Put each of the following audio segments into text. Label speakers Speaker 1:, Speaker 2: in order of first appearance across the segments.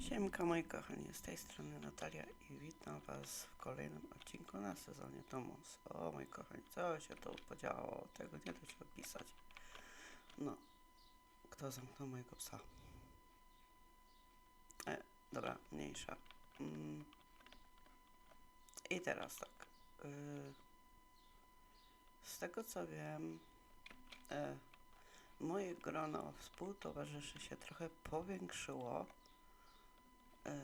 Speaker 1: Siemka moi kochani, z tej strony Natalia i witam was w kolejnym odcinku na sezonie Tomus. O moi kochani, co się tu podziało, tego nie da się opisać. No, kto zamknął mojego psa? E, dobra, mniejsza. Mm. I teraz tak. y, z tego co wiem, e, moje grono współtowarzyszy się trochę powiększyło. E,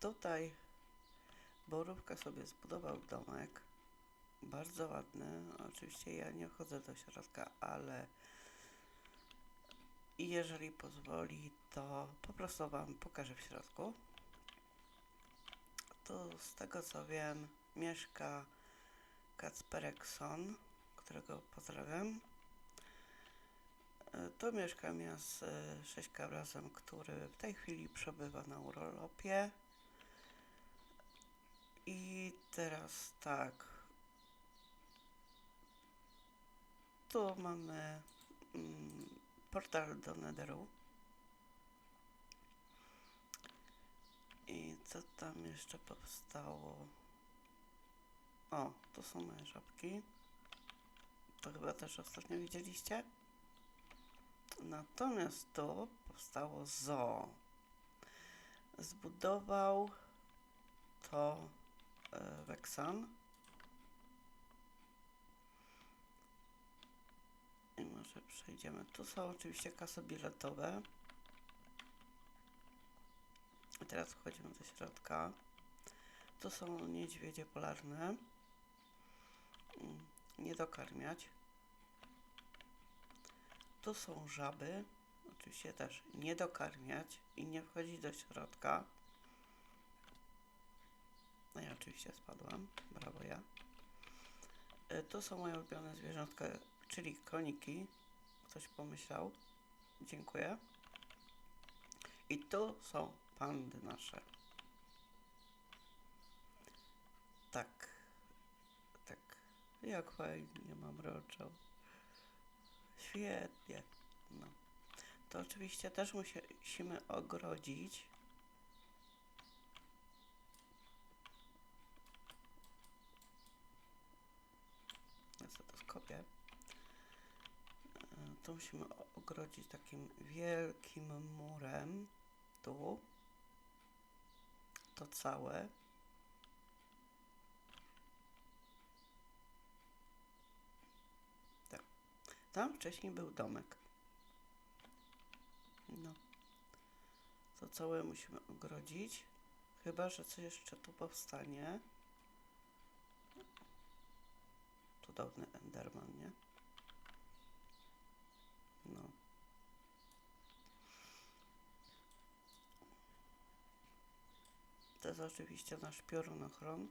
Speaker 1: tutaj Borówka sobie zbudował domek. Bardzo ładny. Oczywiście ja nie wchodzę do środka, ale jeżeli pozwoli, to po prostu Wam pokażę w środku. Tu z tego co wiem mieszka Kacperekson, którego pozdrawiam. Tu mieszkam ja z e, Sześka razem, który w tej chwili przebywa na urlopie. I teraz tak. Tu mamy mm, portal do Netheru. I co tam jeszcze powstało? O, tu są moje żabki. To chyba też ostatnio widzieliście. Natomiast to powstało zoo. Zbudował to e, Wexan. I może przejdziemy. Tu są oczywiście kasy biletowe. I teraz wchodzimy do środka. Tu są niedźwiedzie polarne. Mm, Nie dokarmiać. Tu są żaby. Oczywiście też nie dokarmiać i nie wchodzić do środka. No ja oczywiście spadłam. Brawo ja. E, Tu są moje ulubione zwierzątka, czyli koniki. Ktoś pomyślał. Dziękuję. I tu są pandy nasze. Tak. Tak. Jak fajnie mam roczą. Świetnie. No. To oczywiście też musimy ogrodzić. Ja sobie to. E, musimy ogrodzić takim wielkim murem. Tu. To całe. Tam wcześniej był domek. No. To całe musimy ogrodzić. Chyba, że coś jeszcze tu powstanie. Cudowny Enderman, nie? No. To jest oczywiście nasz piorunochron.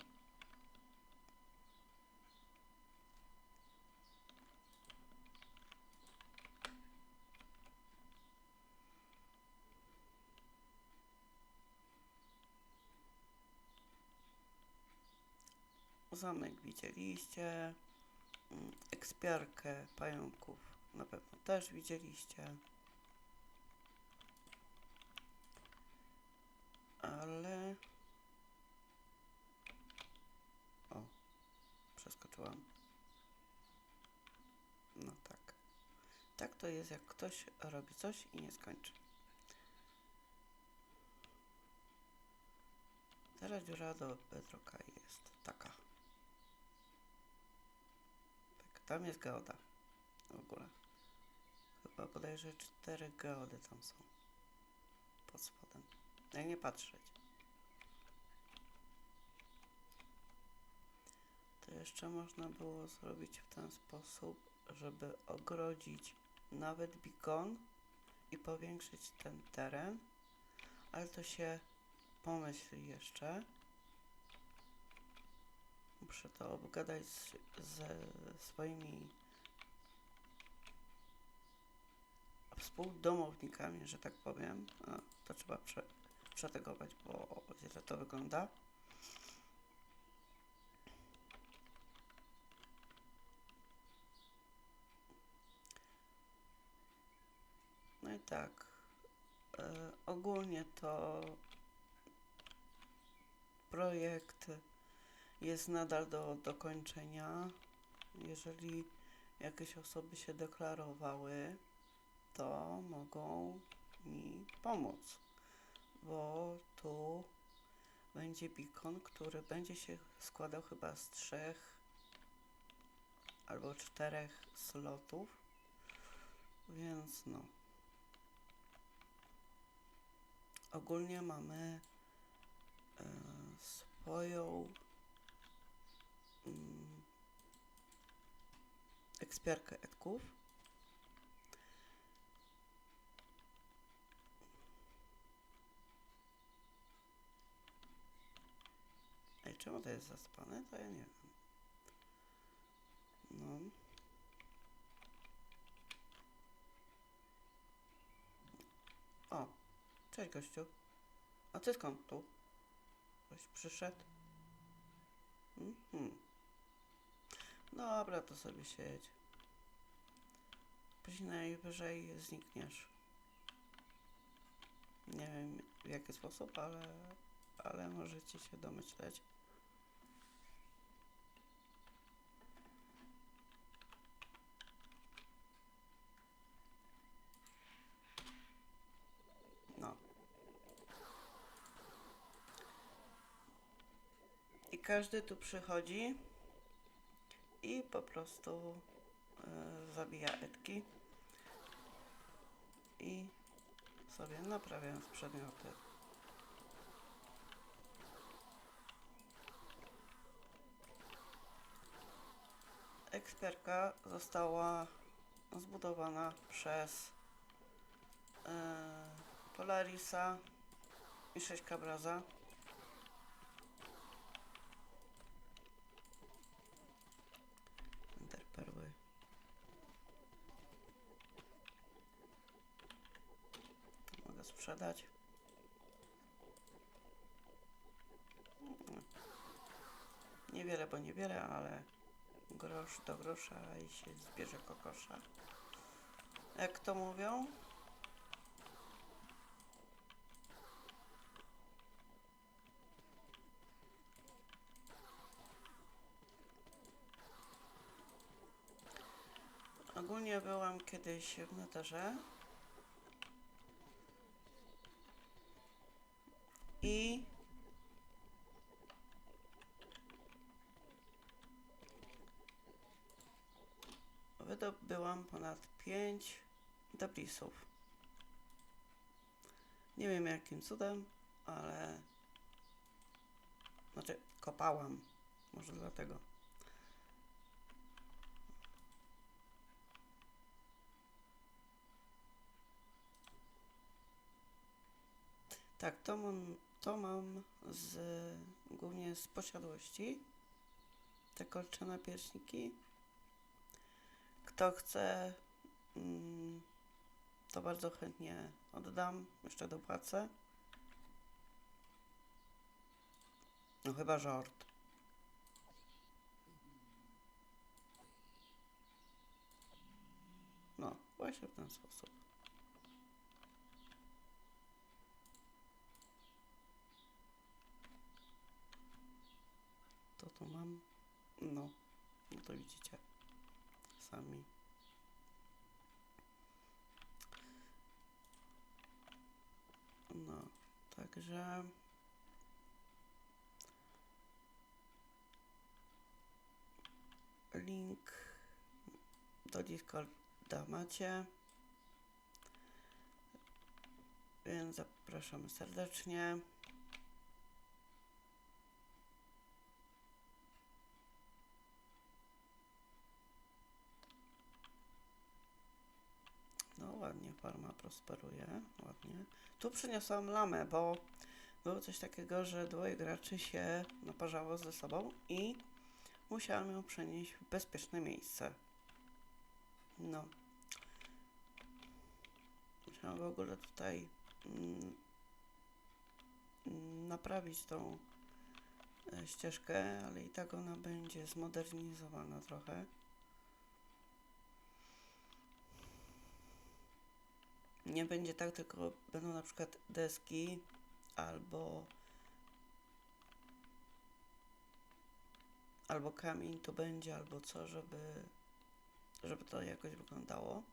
Speaker 1: Zamek widzieliście. Mm, Ekspiarkę pająków na pewno też widzieliście. Ale... O, przeskoczyłam. No tak. Tak to jest, jak ktoś robi coś i nie skończy. Teraz dziura do bedrocka jest taka. Tak, tam jest geoda. W ogóle. Chyba bodajże cztery geody tam są. Pod spodem. Jak nie patrzeć. To jeszcze można było zrobić w ten sposób, żeby ogrodzić nawet beacon i powiększyć ten teren, ale to się pomyśli jeszcze. Muszę to obgadać z, ze swoimi współdomownikami, że tak powiem. To trzeba prze, przetegować, bo źle to wygląda. No i tak. E, ogólnie to projekt jest nadal do dokończenia. Jeżeli jakieś osoby się deklarowały, to mogą mi pomóc, bo tu będzie beacon, który będzie się składał chyba z trzech albo czterech slotów, więc no. Ogólnie mamy e, swoją ekspiarkę etków. Ej, czemu to jest zaspane? To ja nie wiem. No. O, cześć gościu. A ty skąd tu? Ktoś przyszedł? Mhm. Dobra, to sobie siedź. Później najwyżej znikniesz. Nie wiem w jaki sposób, ale, ale możecie się domyśleć. No. Każdy tu przychodzi i po prostu e, zabija etki i sobie naprawiając przedmioty. Eksperka została zbudowana przez e, Polarisa i 6 Braza. Sprzedać. Niewiele, bo niewiele, ale grosz do grosza i się zbierze kokosza. Jak to mówią? Ogólnie byłam kiedyś w neterze. I wydobyłam ponad 5 debrisów. Nie wiem jakim cudem, ale znaczy kopałam. Może dlatego. Tak, to mam, to mam z, głównie z posiadłości. Te kolcze napierśniki. Kto chce, mm, to bardzo chętnie oddam. Jeszcze dopłacę. No chyba żart. No, właśnie w ten sposób. To tu mam. No, no to widzicie sami. No, także. Link do Discorda macie. Więc zapraszamy serdecznie. No ładnie, farma prosperuje, ładnie. Tu przyniosłam lamę, bo było coś takiego, że dwoje graczy się naparzało ze sobą i musiałam ją przenieść w bezpieczne miejsce. No. Musiałam w ogóle tutaj mm, naprawić tą e, ścieżkę, ale i tak ona będzie zmodernizowana trochę. Nie będzie tak, tylko będą na przykład deski albo albo kamień to będzie, albo co, żeby żeby to jakoś wyglądało.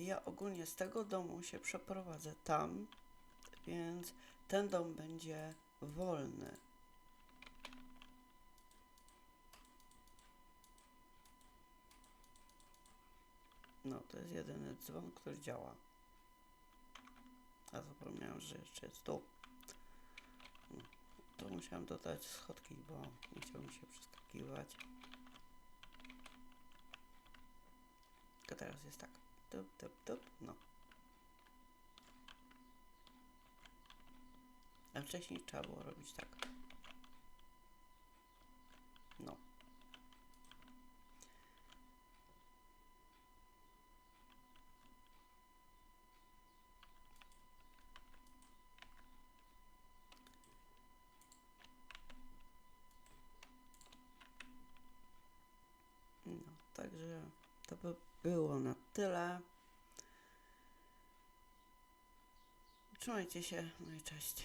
Speaker 1: Ja ogólnie z tego domu się przeprowadzę tam, więc ten dom będzie wolny. No, to jest jedyny dzwon, który działa. A zapomniałem, że jeszcze jest tu. No, to musiałem dodać schodki, bo mi się przeskakiwać. Tylko teraz jest tak. Tup, tup, tup. No. A wcześniej trzeba było robić tak. No. No, także to by było na tyle. Trzymajcie się, no i cześć.